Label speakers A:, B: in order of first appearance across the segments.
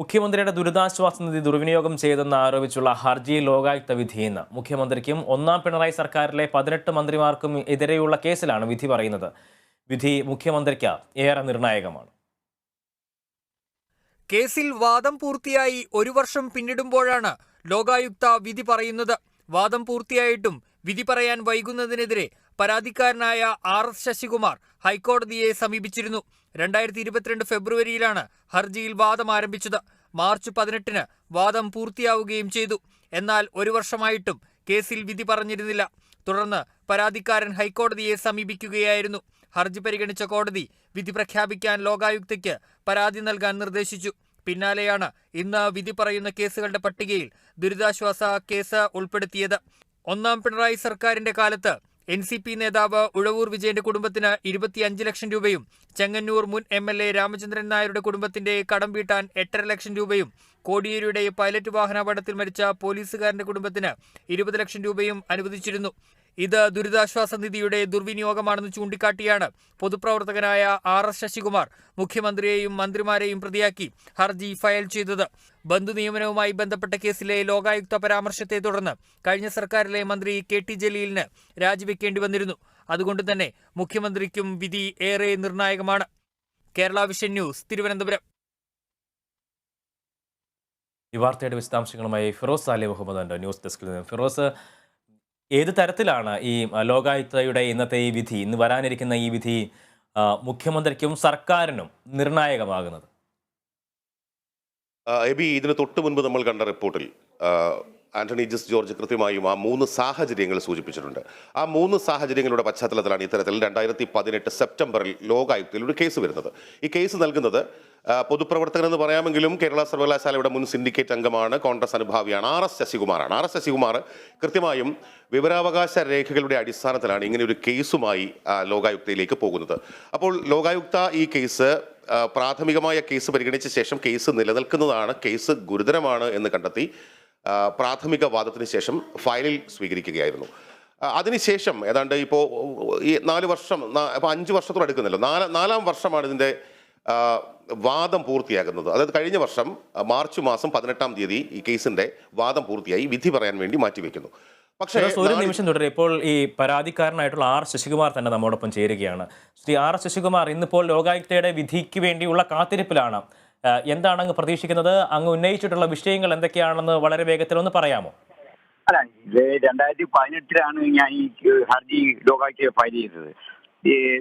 A: മുഖ്യമന്ത്രിയുടെ ദുരിതാശ്വാസ നിധി ദുർവിനിയോഗം ചെയ്തെന്ന് ആരോപിച്ചുള്ള ഹർജി ലോകായുക്ത വിധി ഇന്ന്. മുഖ്യമന്ത്രിക്കും ഒന്നാം പിണറായി സർക്കാരിലെ പതിനെട്ട് മന്ത്രിമാർക്കും എതിരെയുള്ള കേസിലാണ് വിധി പറയുന്നത്. വിധി മുഖ്യമന്ത്രിക്ക് ഏറെ നിർണായകമാണ്.
B: കേസിൽ വാദം പൂർത്തിയായി ഒരു വർഷം പിന്നിടുമ്പോഴാണ് ലോകായുക്ത വിധി പറയുന്നത്. വാദം പൂർത്തിയായിട്ടും വിധി പറയാൻ വൈകുന്നതിനെതിരെ പരാതിക്കാരനായ ആർ എസ് ശശികുമാർ ഹൈക്കോടതിയെ സമീപിച്ചിരുന്നു. രണ്ടായിരത്തി ഇരുപത്തിരണ്ട് ഫെബ്രുവരിയിലാണ് ഹർജിയിൽ വാദം ആരംഭിച്ചത്. മാർച്ച് പതിനെട്ടിന് വാദം പൂർത്തിയാവുകയും ചെയ്തു. എന്നാൽ ഒരു വർഷമായിട്ടും കേസിൽ വിധി പറഞ്ഞിരുന്നില്ല. തുടർന്ന് പരാതിക്കാരൻ ഹൈക്കോടതിയെ സമീപിക്കുകയായിരുന്നു. ഹർജി പരിഗണിച്ച കോടതി വിധി പ്രഖ്യാപിക്കാൻ ലോകായുക്തയ്ക്ക് പരാതി നൽകാൻ നിർദ്ദേശിച്ചു. പിന്നാലെയാണ് ഇന്ന് വിധി പറയുന്ന കേസുകളുടെ പട്ടികയിൽ ദുരിതാശ്വാസ കേസ് ഉൾപ്പെടുത്തിയത്. ഒന്നാം പിണറായി സർക്കാരിന്റെ കാലത്ത് എൻ സി പി നേതാവ് ഉഴവൂർ വിജയന്റെ കുടുംബത്തിന് ഇരുപത്തിയഞ്ച് ലക്ഷം രൂപയും ചെങ്ങന്നൂർ മുൻ എം എൽ എ രാമചന്ദ്രൻ നായരുടെ കുടുംബത്തിന്റെ കടം വീട്ടാൻ എട്ടര ലക്ഷം രൂപയും കോടിയേരിയുടെ പൈലറ്റ് വാഹനാപകടത്തിൽ മരിച്ച പോലീസുകാരന്റെ കുടുംബത്തിന് ഇരുപത് ലക്ഷം രൂപയും അനുവദിച്ചിരുന്നു. ഇത് ദുരിതാശ്വാസ നിധിയുടെ ദുർവിനിയോഗമാണെന്ന് ചൂണ്ടിക്കാട്ടിയാണ് പൊതുപ്രവർത്തകനായ ആർ എസ് ശശികുമാർ മുഖ്യമന്ത്രിയെയും മന്ത്രിമാരെയും പ്രതിയാക്കി ഹർജി ഫയൽ ചെയ്തത്. ബന്ധുനിയമനവുമായി ബന്ധപ്പെട്ട കേസിലെ ലോകായുക്ത പരാമർശത്തെ തുടർന്ന് കഴിഞ്ഞ സർക്കാരിലെ മന്ത്രി കെ ടി ജലീലിന് രാജിവെക്കേണ്ടി വന്നിരുന്നു. അതുകൊണ്ട് തന്നെ മുഖ്യമന്ത്രിക്കും വിധി ഏറെ നിർണായകമാണ്. Kerala Vision News Thiruvananthapuram.
A: ഈ വാർത്തയുടെ വിശദാംശങ്ങളുമായി ഫിറോസ് അലി മുഹമ്മദ് ഉണ്ട് ന്യൂസ് ഡെസ്കിൽ നിന്ന്. ഫിറോസ് ഏത് തരത്തിലാണ് ഈ ലോകായുക്തയുടെ ഇന്നത്തെ ഈ വിധി ഇന്ന് വരാനിരിക്കുന്ന ഈ വിധി മുഖ്യമന്ത്രിക്കും സർക്കാരിനും നിർണായകമാകുന്നത്?
C: എബി ഇതിന് തൊട്ട് മുൻപ് നമ്മൾ കണ്ട റിപ്പോർട്ടിൽ ആന്റണി ജസ് ജോർജ് കൃത്യമായും ആ മൂന്ന് സാഹചര്യങ്ങൾ സൂചിപ്പിച്ചിട്ടുണ്ട്. ആ മൂന്ന് സാഹചര്യങ്ങളുടെ പശ്ചാത്തലത്തിലാണ് ഇത്തരത്തിൽ രണ്ടായിരത്തി പതിനെട്ട് സെപ്റ്റംബറിൽ ലോകായുക്തയിൽ ഒരു കേസ് വരുന്നത്. ഈ കേസ് നൽകുന്നത് പൊതുപ്രവർത്തകൻ എന്ന് പറയാമെങ്കിലും കേരള സർവകലാശാലയുടെ മുൻ സിൻഡിക്കേറ്റ് അംഗമാണ് കോൺഗ്രസ് അനുഭാവിയാണ് ആർ എസ് ശശികുമാറാണ്. ആർ എസ് ശശികുമാർ കൃത്യമായും വിവരാവകാശ രേഖകളുടെ അടിസ്ഥാനത്തിലാണ് ഇങ്ങനെ ഒരു കേസുമായി ലോകായുക്തയിലേക്ക് പോകുന്നത്. അപ്പോൾ ലോകായുക്ത ഈ കേസ് പ്രാഥമികമായ കേസ് പരിഗണിച്ച ശേഷം കേസ് നിലനിൽക്കുന്നതാണ് കേസ് ഗുരുതരമാണ് എന്ന് കണ്ടെത്തി പ്രാഥമിക വാദത്തിന് ശേഷം ഫയലിൽ സ്വീകരിക്കുകയായിരുന്നു. അതിനുശേഷം ഏതാണ്ട് ഇപ്പോൾ ഈ നാല് വർഷം അപ്പോൾ അഞ്ച് വർഷത്തോടെ എടുക്കുന്നില്ല നാല് നാലാം വർഷമാണ് ഇതിന്റെ വാദം പൂർത്തിയാകുന്നത്. അതായത് കഴിഞ്ഞ വർഷം മാർച്ച് മാസം പതിനെട്ടാം തീയതി ഈ കേസിന്റെ വാദം പൂർത്തിയായി വിധി പറയാൻ വേണ്ടി മാറ്റിവെക്കുന്നു പക്ഷേ
A: ഒരു നിമിഷം തുടരെ. ഇപ്പോൾ ഈ പരാതിക്കാരനായിട്ടുള്ള ആർ ശശികുമാർ തന്നെ നമ്മോടൊപ്പം ചേരുകയാണ്. ശ്രീ ആർ ശശികുമാർ ഇന്നിപ്പോൾ ലോകായുക്തയുടെ വിധിക്ക് വേണ്ടിയുള്ള കാത്തിരിപ്പിലാണ്. എന്താണ് അങ്ങ് പ്രതീക്ഷിക്കുന്നത്? അങ്ങ് ഉന്നയിച്ചിട്ടുള്ള വിഷയങ്ങൾ എന്തൊക്കെയാണെന്ന് വളരെ വേഗത്തിൽ ഒന്ന് പറയാമോ?
D: അല്ല ഇത് രണ്ടായിരത്തി പതിനെട്ടിലാണ് ഞാൻ ഈ ഹർജി ലോകായുക്തയെ ഫയൽ ചെയ്തത്.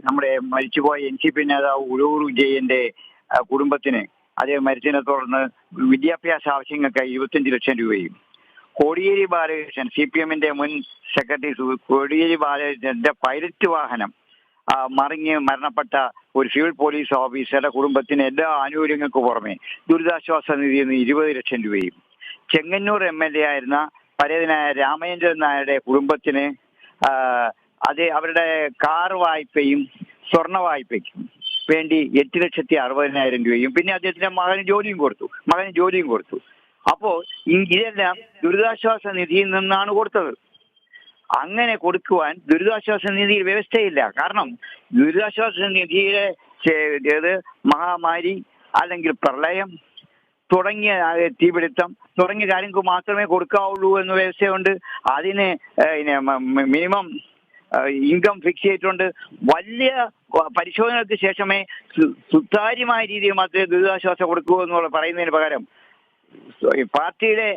D: നമ്മുടെ മരിച്ചുപോയ എൻ സി പി നേതാവ് ഉഴൂർ വിജയന്റെ കുടുംബത്തിന് അദ്ദേഹം മരിച്ചതിനെ തുടർന്ന് വിദ്യാഭ്യാസ ആവശ്യങ്ങൾക്കായി ഇരുപത്തിയഞ്ച് ലക്ഷം രൂപയും. കോടിയേരി ബാലകൃഷ്ണൻ സി പി എമ്മിന്റെ മുൻ സെക്രട്ടറി കോടിയേരി ബാലകൃഷ്ണന്റെ പൈലറ്റ് വാഹനം മറിഞ്ഞ് മരണപ്പെട്ട ഒരു സിവിൽ പോലീസ് ഓഫീസറുടെ കുടുംബത്തിന് എല്ലാ ആനുകൂല്യങ്ങൾക്ക് പുറമെ ദുരിതാശ്വാസ നിധിയിൽ നിന്ന് ഇരുപത് ലക്ഷം രൂപയും. ചെങ്ങന്നൂർ എം എൽ എ ആയിരുന്ന പരേതനായ രാമചന്ദ്രൻ നായരുടെ കുടുംബത്തിന് അത് അവരുടെ കാർ വായ്പയും സ്വർണ വായ്പയ്ക്കും വേണ്ടി എട്ട് ലക്ഷത്തി അറുപതിനായിരം രൂപയും. പിന്നെ അദ്ദേഹത്തിന്റെ മകന് ജോലിയും കൊടുത്തു. മകന് ജോലിയും കൊടുത്തു. അപ്പോ ഇതെല്ലാം ദുരിതാശ്വാസ നിധിയിൽ നിന്നാണ് കൊടുത്തത്. അങ്ങനെ കൊടുക്കുവാൻ ദുരിതാശ്വാസ നിധിയിൽ വ്യവസ്ഥയില്ല. കാരണം ദുരിതാശ്വാസ നിധിയിലെ മഹാമാരി അല്ലെങ്കിൽ പ്രളയം തുടങ്ങിയ തീപിടുത്തം തുടങ്ങിയ കാര്യങ്ങൾക്ക് മാത്രമേ കൊടുക്കാവുള്ളൂ എന്ന വ്യവസ്ഥയുണ്ട്. അതിന് മിനിമം ഇൻകം ഫിക്സ് ചെയ്തിട്ടുണ്ട്. വലിയ പരിശോധനകൾക്ക് ശേഷമേ സുതാര്യമായ രീതിയിൽ മാത്രമേ ദുരിതാശ്വാസം കൊടുക്കൂ എന്നുള്ള പറയുന്നതിന് പകരം പാർട്ടിയുടെ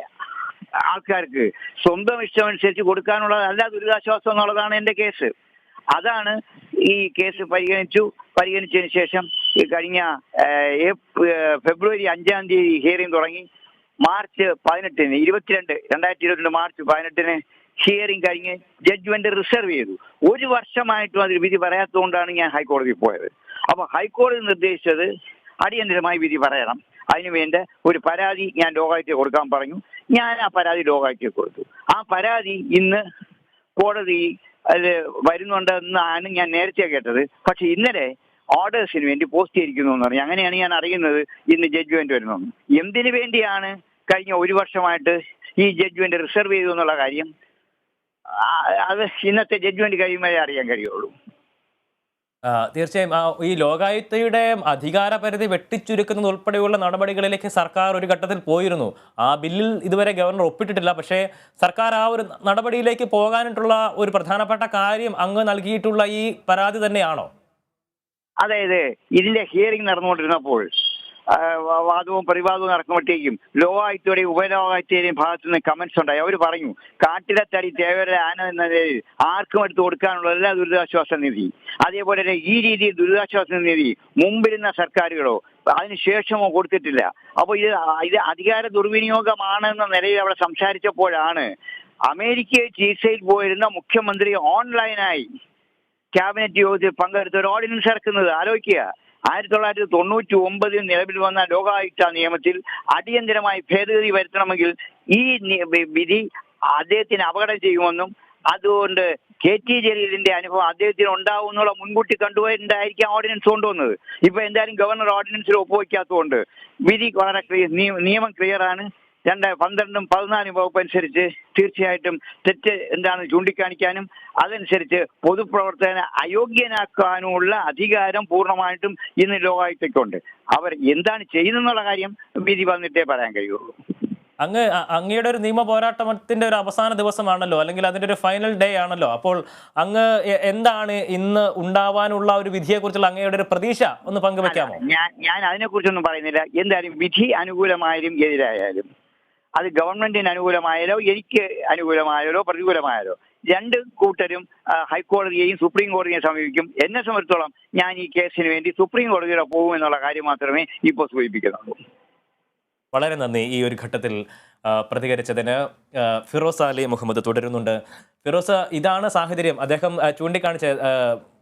D: ആൾക്കാർക്ക് സ്വന്തം ഇഷ്ടമനുസരിച്ച് കൊടുക്കാനുള്ളതല്ല ദുരിതാശ്വാസം എന്നുള്ളതാണ് എന്റെ കേസ്. അതാണ് ഈ കേസ് പരിഗണിച്ചു. പരിഗണിച്ചതിന് ശേഷം ഈ കഴിഞ്ഞ ഫെബ്രുവരി അഞ്ചാം തീയതി ഹിയറിംഗ് തുടങ്ങി. മാർച്ച് പതിനെട്ടിന് ഇരുപത്തിരണ്ട് രണ്ടായിരത്തി ഇരുപത്തിരണ്ട് മാർച്ച് പതിനെട്ടിന് ഹിയറിംഗ് കഴിഞ്ഞ് ജഡ്ജ്മെന്റ് റിസർവ് ചെയ്തു. ഒരു വർഷമായിട്ടും അതിൽ വിധി പറയാത്തതുകൊണ്ടാണ് ഞാൻ ഹൈക്കോടതിയിൽ പോയത്. അപ്പൊ ഹൈക്കോടതി നിർദ്ദേശിച്ചത് അടിയന്തരമായി വിധി പറയണം. അതിനുവേണ്ട ഒരു പരാതി ഞാൻ ലോകായിട്ട് കൊടുക്കാൻ പറഞ്ഞു. ഞാൻ ആ പരാതി ലോകായിട്ട് കൊടുത്തു. ആ പരാതി ഇന്ന് കോടതി അത് വരുന്നുണ്ടെന്നാണ് ഞാൻ നേരത്തെ കേട്ടത്. പക്ഷെ ഇന്നലെ ഓർഡേഴ്സിന് വേണ്ടി പോസ്റ്റ് ചെയ്തിരിക്കുന്നു എന്ന് പറഞ്ഞു. അങ്ങനെയാണ് ഞാൻ അറിയുന്നത് ഇന്ന് ജഡ്ജ്മെന്റ് വരുന്നു എന്തിനു വേണ്ടിയാണ് കഴിഞ്ഞ ഒരു വർഷമായിട്ട് ഈ ജഡ്ജ്മെന്റ് റിസർവ് ചെയ്തു എന്നുള്ള കാര്യം അത് ഇന്നത്തെ ജഡ്ജ്മെന്റ് കഴിയുമ്പോഴേ അറിയാൻ കഴിയുള്ളൂ.
A: തീർച്ചയായും. ഈ ലോകായുക്തയുടെ അധികാര പരിധി വെട്ടിച്ചുരുക്കുന്നത് ഉൾപ്പെടെയുള്ള നടപടികളിലേക്ക് സർക്കാർ ഒരു ഘട്ടത്തിൽ പോയിരുന്നു. ആ ബില്ലിൽ ഇതുവരെ ഗവർണർ ഒപ്പിട്ടിട്ടില്ല. പക്ഷേ സർക്കാർ ആ ഒരു നടപടിയിലേക്ക് പോകാനായിട്ടുള്ള ഒരു പ്രധാനപ്പെട്ട കാര്യം അങ്ങ് നൽകിയിട്ടുള്ള ഈ പരാതി തന്നെയാണോ?
D: അതായത് ഇതിന്റെ ഹിയറിംഗ് നടന്നുകൊണ്ടിരുന്നപ്പോൾ വാദവും പ്രതിവാദവും നടക്കുമ്പോഴത്തേക്കും ലോകായുക്തയുടെയും ഉപലോകായുക്തയുടെയും ഭാഗത്തു നിന്ന് കമന്റ്സ് ഉണ്ടായി. അവർ പറഞ്ഞു കാട്ടിലെ തടി തേവരുടെ ആന എന്ന നിലയിൽ ആർക്കും എടുത്ത് കൊടുക്കാനുള്ള എല്ലാ ദുരിതാശ്വാസ നിധി. അതേപോലെ തന്നെ ഈ രീതിയിൽ ദുരിതാശ്വാസ നിധി മുമ്പിരുന്ന സർക്കാരുകളോ അതിനുശേഷമോ കൊടുത്തിട്ടില്ല. അപ്പോൾ ഇത് ഇത് അധികാര ദുർവിനിയോഗമാണെന്ന നിലയിൽ അവിടെ സംസാരിച്ചപ്പോഴാണ് അമേരിക്കയിൽ ചികിത്സയിൽ പോയിരുന്ന മുഖ്യമന്ത്രി ഓൺലൈനായി ക്യാബിനറ്റ് യോഗത്തിൽ പങ്കെടുത്ത് ഒരു ഓർഡിനൻസ് ഇറക്കുന്നത്. ആലോചിക്കുക. ആയിരത്തി തൊള്ളായിരത്തി തൊണ്ണൂറ്റി ഒമ്പതിൽ നിലവിൽ വന്ന ലോകായുക്ത നിയമത്തിൽ അടിയന്തരമായി ഭേദഗതി വരുത്തണമെങ്കിൽ ഈ വിധി അദ്ദേഹത്തിന് അപകടം ചെയ്യുമെന്നും അതുകൊണ്ട് കെ ടി ജലീലിന്റെ അനുഭവം അദ്ദേഹത്തിന് ഉണ്ടാവും എന്നുള്ള മുൻകൂട്ടി കണ്ടുപോയിട്ടുണ്ടായിരിക്കാം ഓർഡിനൻസ് കൊണ്ടുവന്നത്. ഇപ്പൊ എന്തായാലും ഗവർണർ ഓർഡിനൻസിൽ ഒപ്പുവയ്ക്കാത്തതുകൊണ്ട് വിധി വളരെ നിയമം ക്ലിയർ ആണ് രണ്ട് പന്ത്രണ്ടും പതിനാലും വകുപ്പ് അനുസരിച്ച് തീർച്ചയായിട്ടും തെറ്റ് എന്താണ് ചൂണ്ടിക്കാണിക്കാനും അതനുസരിച്ച് പൊതുപ്രവർത്തകനെ അയോഗ്യനാക്കാനുമുള്ള അധികാരം പൂർണമായിട്ടും ഇന്ന് ലോകായുക്തയ്ക്കുണ്ട്. അവർ എന്താണ് ചെയ്യുന്നെന്നുള്ള കാര്യം വിധി വന്നിട്ടേ പറയാൻ കഴിയുള്ളൂ.
A: അങ്ങ് അങ്ങയുടെ ഒരു നിയമ പോരാട്ടത്തിന്റെ ഒരു അവസാന ദിവസമാണല്ലോ അല്ലെങ്കിൽ അതിന്റെ ഒരു ഫൈനൽ ഡേ ആണല്ലോ. അപ്പോൾ അങ്ങ് എന്താണ് ഇന്ന് ഉണ്ടാവാനുള്ള ഒരു വിധിയെ കുറിച്ചുള്ള അങ്ങയുടെ ഒരു പ്രതീക്ഷ ഒന്ന് പങ്കുവെക്കാമോ?
D: ഞാൻ ഞാൻ അതിനെക്കുറിച്ചൊന്നും പറയുന്നില്ല. എന്തായാലും വിധി അനുകൂലമായാലും എതിരായാലും. അത് ഗവൺമെന്റിന് അനുകൂലമായാലോ എനിക്ക് അനുകൂലമായാലോ പ്രതികൂലമായാലോ. രണ്ട് കൂട്ടരും ഹൈക്കോടതിയെയും സുപ്രീം കോടതിയെയും സമീപിക്കും. എന്നെ സംബന്ധിച്ചോളം ഞാൻ ഈ കേസിന് വേണ്ടി സുപ്രീം കോടതിയുടെ പോകും എന്നുള്ള കാര്യം മാത്രമേ ഇപ്പോൾ സൂചിപ്പിക്കുന്നുള്ളൂ.
A: വളരെ നന്ദി ഈ ഒരു ഘട്ടത്തിൽ പ്രതികരിച്ചതിന്. ഫിറോസ അലി മുഹമ്മദ് തുടരുന്നുണ്ട്. ഫിറോസ ഇതാണ് സാഹചര്യം. അദ്ദേഹം ചൂണ്ടിക്കാണിച്ച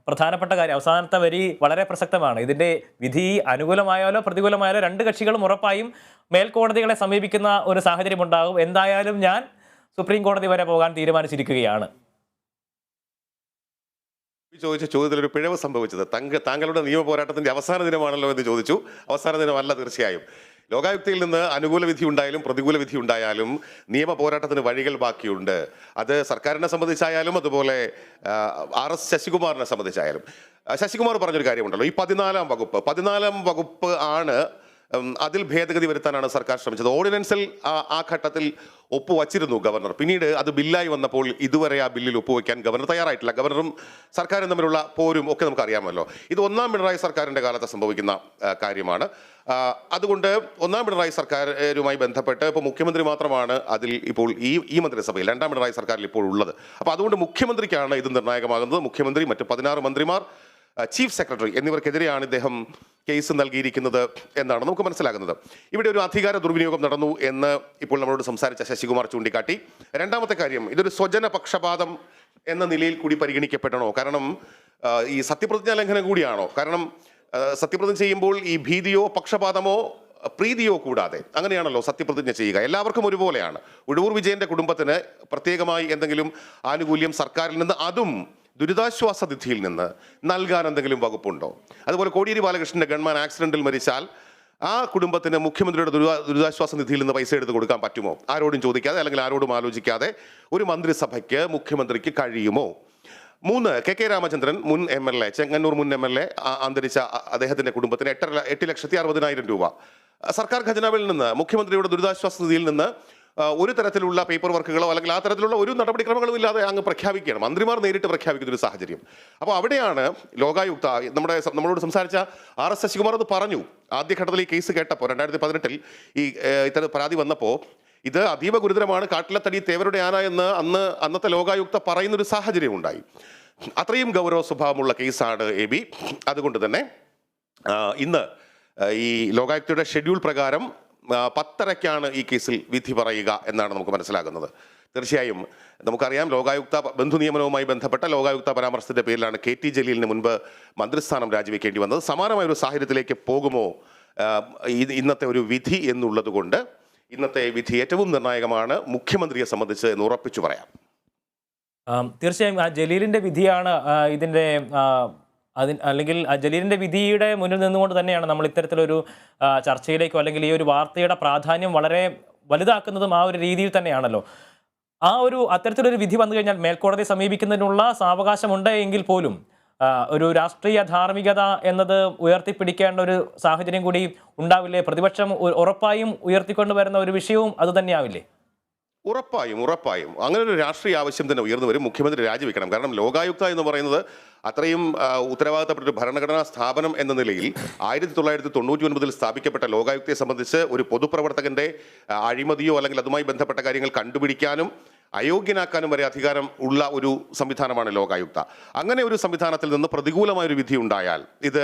A: പ്രധാനപ്പെട്ട കാര്യം. അവസാനത്തെ വരി വളരെ പ്രസക്തമാണ്. ഇതിന്റെ വിധി അനുകൂലമായാലോ പ്രതികൂലമായാലോ രണ്ട് കക്ഷികളും ഉറപ്പായും മേൽക്കോടതികളെ സമീപിക്കുന്ന ഒരു സാഹചര്യം ഉണ്ടാകും. എന്തായാലും ഞാൻ സുപ്രീം കോടതി വരെ പോകാൻ തീരുമാനിച്ചിരിക്കുകയാണ്.
C: ചോദിച്ച ചോദ്യത്തിൽ ഒരു പിഴവ് സംഭവിച്ചത്. തങ്ക താങ്കളുടെ നിയമ പോരാട്ടത്തിന്റെ അവസാന ദിനമാണല്ലോ എന്ന് ചോദിച്ചു. അവസാന ദിനമല്ല തീർച്ചയായും. ലോകായുക്തയിൽ നിന്ന് അനുകൂല വിധി ഉണ്ടായാലും പ്രതികൂല വിധി ഉണ്ടായാലും നിയമ പോരാട്ടത്തിന് വഴികൾ ബാക്കിയുണ്ട്. അത് സർക്കാരിനെ സംബന്ധിച്ചായാലും അതുപോലെ ആർ എസ് ശശികുമാറിനെ സംബന്ധിച്ചായാലും. ശശികുമാർ പറഞ്ഞൊരു കാര്യമുണ്ടല്ലോ ഈ പതിനാലാം വകുപ്പ്. പതിനാലാം വകുപ്പ് ആണ് അതിൽ ഭേദഗതി വരുത്താനാണ് സർക്കാർ ശ്രമിച്ചത്. ഓർഡിനൻസിൽ ആ- ഘട്ടത്തിൽ ഒപ്പുവച്ചിരുന്നു ഗവർണർ. പിന്നീട് അത് ബില്ലായി വന്നപ്പോൾ ഇതുവരെ ആ ബില്ലിൽ ഒപ്പുവെക്കാൻ ഗവർണർ തയ്യാറായിട്ടില്ല. ഗവർണറും സർക്കാരും തമ്മിലുള്ള പോരും ഒക്കെ നമുക്ക് അറിയാമല്ലോ ഇത് ഒന്നാം പിണറായി സർക്കാരിന്റെ കാലത്ത് സംഭവിക്കുന്ന കാര്യമാണ്. അതുകൊണ്ട് ഒന്നാം പിണറായി സർക്കാരുമായി ബന്ധപ്പെട്ട് ഇപ്പോൾ മുഖ്യമന്ത്രി മാത്രമാണ് അതിൽ ഇപ്പോൾ ഈ ഈ മന്ത്രിസഭയിൽ രണ്ടാം പിണറായി സർക്കാരിൽ ഇപ്പോൾ ഉള്ളത്. അപ്പോൾ അതുകൊണ്ട് മുഖ്യമന്ത്രിക്കാണ് ഇത് നിർണായകമാകുന്നത്. മുഖ്യമന്ത്രി മറ്റ് പതിനാറ് മന്ത്രിമാർ ചീഫ് സെക്രട്ടറി എന്നിവർക്കെതിരെയാണ് ഇദ്ദേഹം കേസ് നൽകിയിരിക്കുന്നത് എന്നാണ് നമുക്ക് മനസ്സിലാകുന്നത്. ഇവിടെ ഒരു അധികാര ദുർവിനിയോഗം നടന്നു എന്ന് ഇപ്പോൾ നമ്മളോട് സംസാരിച്ച ശശികുമാർ ചൂണ്ടിക്കാട്ടി. രണ്ടാമത്തെ കാര്യം ഇതൊരു സ്വജന പക്ഷപാതം എന്ന നിലയിൽ കൂടി പരിഗണിക്കപ്പെടണോ? കാരണം ഈ സത്യപ്രതിജ്ഞാ ലംഘനം കൂടിയാണോ? കാരണം സത്യപ്രതിജ്ഞ ചെയ്യുമ്പോൾ ഈ ഭീതിയോ പക്ഷപാതമോ പ്രീതിയോ കൂടാതെ അങ്ങനെയാണല്ലോ സത്യപ്രതിജ്ഞ ചെയ്യുക. എല്ലാവർക്കും ഒരുപോലെയാണ്. ഉഴവൂർ വിജയന്റെ കുടുംബത്തിന് പ്രത്യേകമായി എന്തെങ്കിലും ആനുകൂല്യം സർക്കാരിൽ നിന്ന് അതും ദുരിതാശ്വാസ നിധിയിൽ നിന്ന് നൽകാൻ എന്തെങ്കിലും വകുപ്പുണ്ടോ? അതുപോലെ കോടിയേരി ബാലകൃഷ്ണന്റെ ഗൺമാൻ ആക്സിഡന്റിൽ മരിച്ചാൽ ആ കുടുംബത്തിന് മുഖ്യമന്ത്രിയുടെ ദുരിതാ ദുരിതാശ്വാസ നിധിയിൽ നിന്ന് പൈസ എടുത്ത് കൊടുക്കാൻ പറ്റുമോ? ആരോടും ചോദിക്കാതെ അല്ലെങ്കിൽ ആരോടും ആലോചിക്കാതെ ഒരു മന്ത്രിസഭയ്ക്ക് മുഖ്യമന്ത്രിക്ക് കഴിയുമോ? മൂന്ന് കെ കെ രാമചന്ദ്രൻ മുൻ എം എൽ എ ചെങ്ങന്നൂർ മുൻ എം എൽ എ അന്തരിച്ച അദ്ദേഹത്തിന്റെ കുടുംബത്തിന് എട്ടര എട്ട് ലക്ഷത്തി അറുപതിനായിരം രൂപ. സർക്കാർ ഖജനാവിൽ നിന്ന് മുഖ്യമന്ത്രിയുടെ ദുരിതാശ്വാസ നിധിയിൽ നിന്ന് ഒരു തരത്തിലുള്ള പേപ്പർ വർക്കുകളോ അല്ലെങ്കിൽ ആ തരത്തിലുള്ള ഒരു നടപടിക്രമങ്ങളും ഇല്ലാതെ അങ്ങ് പ്രഖ്യാപിക്കുകയാണ്. മന്ത്രിമാർ നേരിട്ട് പ്രഖ്യാപിക്കുന്ന ഒരു സാഹചര്യം. അപ്പോൾ അവിടെയാണ് ലോകായുക്ത നമ്മുടെ നമ്മളോട് സംസാരിച്ച ആർ എസ് ശശികുമാർ അത് പറഞ്ഞു. ആദ്യഘട്ടത്തിൽ ഈ കേസ് കേട്ടപ്പോൾ രണ്ടായിരത്തി പതിനെട്ടിൽ ഈ ഇത്തരം പരാതി വന്നപ്പോൾ ഇത് അതീവ ഗുരുതരമാണ്. കാട്ടിലത്തടി തേവരുടെ ആന എന്ന് അന്ന് അന്നത്തെ ലോകായുക്ത പറയുന്നൊരു സാഹചര്യം ഉണ്ടായി. അത്രയും ഗൗരവ സ്വഭാവമുള്ള കേസാണ് എ ബി. അതുകൊണ്ട് തന്നെ ഇന്ന് ഈ ലോകായുക്തയുടെ ഷെഡ്യൂൾ പ്രകാരം പത്തരയ്ക്കാണ് ഈ കേസിൽ വിധി പറയുക എന്നാണ് നമുക്ക് മനസ്സിലാകുന്നത്. തീർച്ചയായും നമുക്കറിയാം ലോകായുക്ത ബന്ധു നിയമനവുമായി ബന്ധപ്പെട്ട ലോകായുക്ത പരാമർശത്തിന്റെ പേരിലാണ് കെ ടി ജലീലിന് മുൻപ് മന്ത്രിസ്ഥാനം രാജിവെക്കേണ്ടി വന്നത്. സമാനമായ ഒരു സാഹചര്യത്തിലേക്ക് പോകുമോ? ഇന്നത്തെ ഒരു വിധി എന്നുള്ളത് കൊണ്ട് ഇന്നത്തെ വിധി ഏറ്റവും നിർണായകമാണ് മുഖ്യമന്ത്രിയെ സംബന്ധിച്ച് എന്ന് ഉറപ്പിച്ചു പറയാം.
A: തീർച്ചയായും ജലീലിന്റെ വിധിയാണ് ഇതിന്റെ അതിന് അല്ലെങ്കിൽ ജലീലിന്റെ വിധിയുടെ മുന്നിൽ നിന്നുകൊണ്ട് തന്നെയാണ് നമ്മൾ ഇത്തരത്തിലൊരു ചർച്ചയിലേക്കോ അല്ലെങ്കിൽ ഈ ഒരു വാർത്തയുടെ പ്രാധാന്യം വളരെ വലുതാക്കുന്നതും ആ ഒരു രീതിയിൽ തന്നെയാണല്ലോ. ആ ഒരു അത്തരത്തിലൊരു വിധി വന്നു കഴിഞ്ഞാൽ മേൽക്കോടതിയെ സമീപിക്കുന്നതിനുള്ള സാവകാശമുണ്ട് എങ്കിൽ പോലും ഒരു രാഷ്ട്രീയ ധാർമ്മികത എന്നത് ഉയർത്തിപ്പിടിക്കേണ്ട ഒരു സാഹചര്യം കൂടി ഉണ്ടാവില്ലേ? പ്രതിപക്ഷം ഉറപ്പായും ഉയർത്തിക്കൊണ്ടുവരുന്ന ഒരു വിഷയവും അത് തന്നെയാവില്ലേ?
C: ഉറപ്പായും ഉറപ്പായും. അങ്ങനെ ഒരു രാഷ്ട്രീയ ആവശ്യം തന്നെ ഉയർന്നു വരും. മുഖ്യമന്ത്രി രാജിവെക്കണം. കാരണം ലോകായുക്ത എന്ന് പറയുന്നത് അത്രയും ഉത്തരവാദിത്തപ്പെട്ട ഒരു ഭരണഘടനാ സ്ഥാപനം എന്ന നിലയിൽ ആയിരത്തി തൊള്ളായിരത്തി തൊണ്ണൂറ്റി ഒൻപതിൽ സ്ഥാപിക്കപ്പെട്ട ലോകായുക്തയെ സംബന്ധിച്ച് ഒരു പൊതുപ്രവർത്തകന്റെ അഴിമതിയോ അല്ലെങ്കിൽ അതുമായി ബന്ധപ്പെട്ട കാര്യങ്ങൾ കണ്ടുപിടിക്കാനും അയോഗ്യനാക്കാനും വരെ അധികാരം ഉള്ള ഒരു സംവിധാനമാണ് ലോകായുക്ത. അങ്ങനെ ഒരു സംവിധാനത്തിൽ നിന്ന് പ്രതികൂലമായൊരു വിധി ഉണ്ടായാൽ ഇത്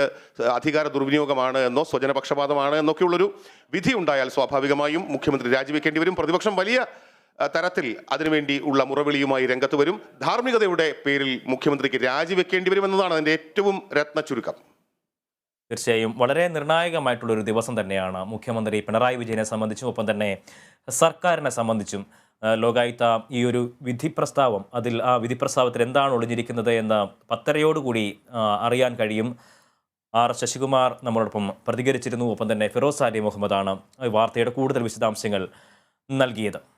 C: അധികാര ദുർവിനിയോഗമാണ് എന്നോ സ്വജനപക്ഷപാതമാണ് എന്നൊക്കെയുള്ളൊരു വിധി ഉണ്ടായാൽ സ്വാഭാവികമായും മുഖ്യമന്ത്രി രാജിവെക്കേണ്ടി വരും. പ്രതിപക്ഷം വലിയ തരത്തിൽ അതിനുവേണ്ടി ഉള്ള മുറവിളിയുമായി രംഗത്ത് വരും. ധാർമ്മികതയുടെ പേരിൽ മുഖ്യമന്ത്രിക്ക് രാജിവെക്കേണ്ടി വരും എന്നതാണ് അതിന്റെ ഏറ്റവും രത്ന ചുരുക്കം.
A: തീർച്ചയായും. വളരെ നിർണായകമായിട്ടുള്ള ഒരു ദിവസം തന്നെയാണ് മുഖ്യമന്ത്രി പിണറായി വിജയനെ സംബന്ധിച്ചും ഒപ്പം തന്നെ സർക്കാരിനെ സംബന്ധിച്ചും ലോകായുത്ത ഈ ഒരു വിധി പ്രസ്താവം അതിൽ ആ വിധി പ്രസ്താവത്തിൽ എന്താണ് ഒളിഞ്ഞിരിക്കുന്നത് എന്ന് പത്തരയോടുകൂടി അറിയാൻ കഴിയും. ആർ ശശികുമാർ നമ്മളോടൊപ്പം പ്രതികരിച്ചിരുന്നു. ഒപ്പം തന്നെ ഫിറോസ് അലി മുഹമ്മദാണ് വാർത്തയുടെ കൂടുതൽ വിശദാംശങ്ങൾ നൽകിയത്.